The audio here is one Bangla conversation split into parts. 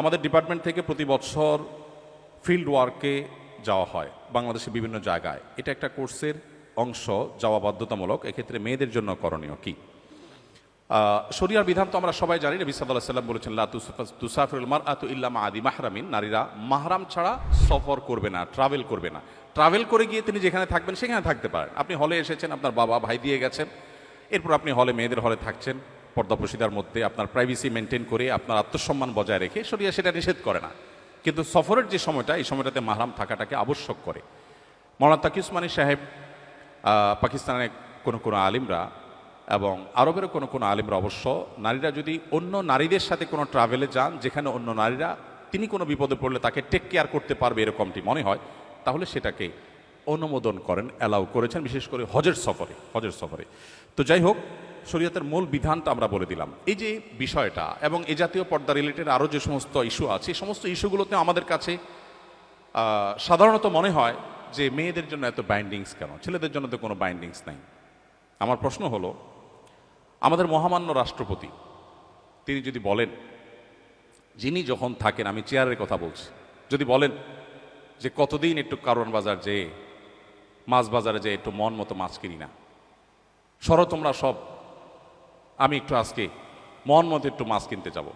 আমাদের ডিপার্টমেন্ট থেকে প্রতি বছর ফিল্ড ওয়ার্কে যাওয়া হয় বাংলাদেশের বিভিন্ন জায়গায়। এটা একটা কোর্সের অংশ যাওয়া বাধ্যতামূলক এক্ষেত্রে মেয়েদের জন্য করণীয় কি? শরিয়ার বিধান তো আমরা সবাই জানি, নবী সাল্লাহ সাল্লাম বলেছেন তুসাফিরুল মার আতু ইল্লাম আদি মাহরামিন। নারীরা মাহরাম ছাড়া সফর করবে না ট্রাভেল করবে না। ট্রাভেল করে গিয়ে তিনি যেখানে থাকবেন, সেখানে থাকতে পারেন। আপনি হলে এসেছেন, আপনার বাবা ভাই দিয়ে গেছেন। এরপর আপনি হলে মেয়েদের হলে থাকছেন। পর্দা প্রসিদার মধ্যে আপনার প্রাইভেসি মেনটেন করে আপনার আত্মসম্মান বজায় রেখে শরিয়া সেটা নিষেধ করে না। কিন্তু সফরের যে সময়টা, এই সময়টাতে মাহরাম থাকাটাকে আবশ্যক করে। মৌলানা তাকি উসমানী সাহেব পাকিস্তানের কোনো কোনো আলিমরা এবং আরবের কোনো কোনো আলিমরা অবশ্য নারীরা যদি অন্য নারীদের সাথে কোনো ট্রাভেলে যান, যেখানে অন্য নারীরা তিনি কোনো বিপদে পড়লে তাকে টেক কেয়ার করতে পারবে এরকমটি মনে হয়, তাহলে সেটাকে অনুমোদন করেন অ্যালাউ করেছেন, বিশেষ করে হজের সফরে হজের সফরে। তো যাই হোক শরীয়তের মূল বিধানটা আমরা বলে দিলাম। এই যে বিষয়টা এবং এই জাতীয় পর্দা রিলেটেড আরও যে সমস্ত ইস্যু আছে, এই সমস্ত ইস্যুগুলোতে আমাদের কাছে সাধারণত মনে হয় যে মেয়েদের জন্য এত বাইন্ডিংস কেন? ছেলেদের জন্য তো কোনো বাইন্ডিংস নাই। আমার প্রশ্ন হলো, আমাদের মহামান্য রাষ্ট্রপতি, তিনি যদি বলেন, যিনি যখন থাকেন, আমি চেয়ারের কথা বলছি, যদি বলেন যে কতদিন একটু কারণ বাজার যেয়ে, মাছ বাজারে যেয়ে একটু মন মতো মাছ কিনি না সরো তোমরা সব আমি একটু আজকে মন মতো একটু মাছ কিনতে যাব।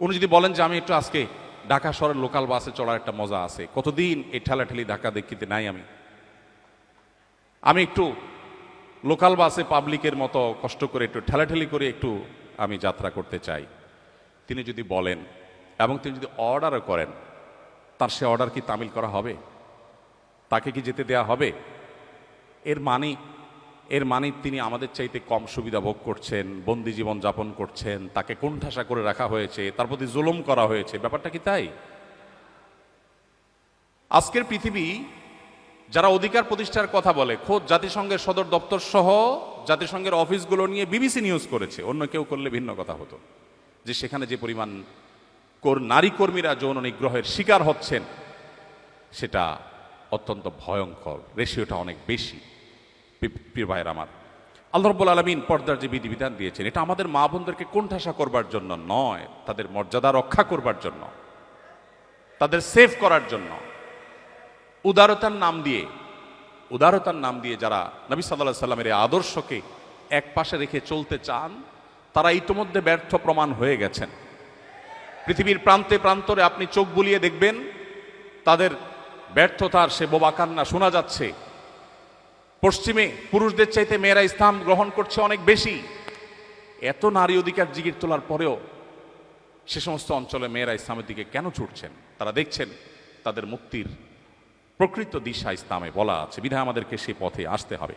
উনি যদি বলেন যে আমি একটু আজকে ঢাকা শহরের লোকাল বাসে চড়ার একটা মজা আছে, কতদিন এই ঠেলাঠেলি ঢাকা দেখিতে নাই আমি? আমি একটু লোকাল বাসে পাবলিকের মতো কষ্ট করে একটু ঠেলাঠেলি করে একটু আমি যাত্রা করতে চাই। তিনি যদি বলেন এবং তিনি যদি অর্ডারও করেন, তার সে অর্ডার কি তামিল করা হবে? তাকে কি যেতে দেয়া হবে? এর মানে এর মানে তিনি আমাদের চাইতে কম সুবিধা ভোগ করছেন, বন্দি জীবন যাপন করছেন, তাকে কোণঠাসা করে রাখা হয়েছে, তার প্রতি জুলুম করা হয়েছে। ব্যাপারটা কি তাই? আজকের পৃথিবী যারা অধিকার প্রতিষ্ঠার কথা বলে, খোদ জাতিসংঘের সদর দপ্তর সহ জাতিসংঘের অফিসগুলো নিয়ে বিবিসি নিউজ করেছে। অন্য কেউ করলে ভিন্ন কথা হতো। যে সেখানে যে পরিমাণ নারী কর্মীরা যৌন নিগ্রহের শিকার হচ্ছেন, সেটা অত্যন্ত ভয়ঙ্কর। রেশিওটা অনেক বেশি। প্রিয় ভাইয়ের আমার। আল্লাহ রব্বুল আলমিন পর্দার যে বিধিবিধান দিয়েছেন, এটা আমাদের মা বোনদেরকে কোণঠাসা করবার জন্য নয়, তাদের মর্যাদা রক্ষা করবার জন্য, তাদের সেভ করার জন্য। উদারতার নাম দিয়ে, উদারতার নাম দিয়ে যারা নবী সাল্লাহ সাল্লামের এই আদর্শকে এক পাশে রেখে চলতে চান, তারা ইতোমধ্যে ব্যর্থ প্রমাণ হয়ে গেছেন। পৃথিবীর প্রান্তে প্রান্তরে আপনি চোখ বুলিয়ে দেখবেন, তাদের ব্যর্থতার সে বোবা কান্না শোনা যাচ্ছে। পশ্চিমে পুরুষদের চাইতে মেয়েরা ইসলাম গ্রহণ করছে অনেক বেশি। এত নারী অধিকার জিগির তোলার পরেও সে সমস্ত অঞ্চলে মেয়েরা ইসলামের দিকে কেন ছুটছেন? তারা দেখছেন তাদের মুক্তির প্রকৃত দিশা ইসলামে বলা আছে। বিধায় আমাদেরকে সে পথে আসতে হবে।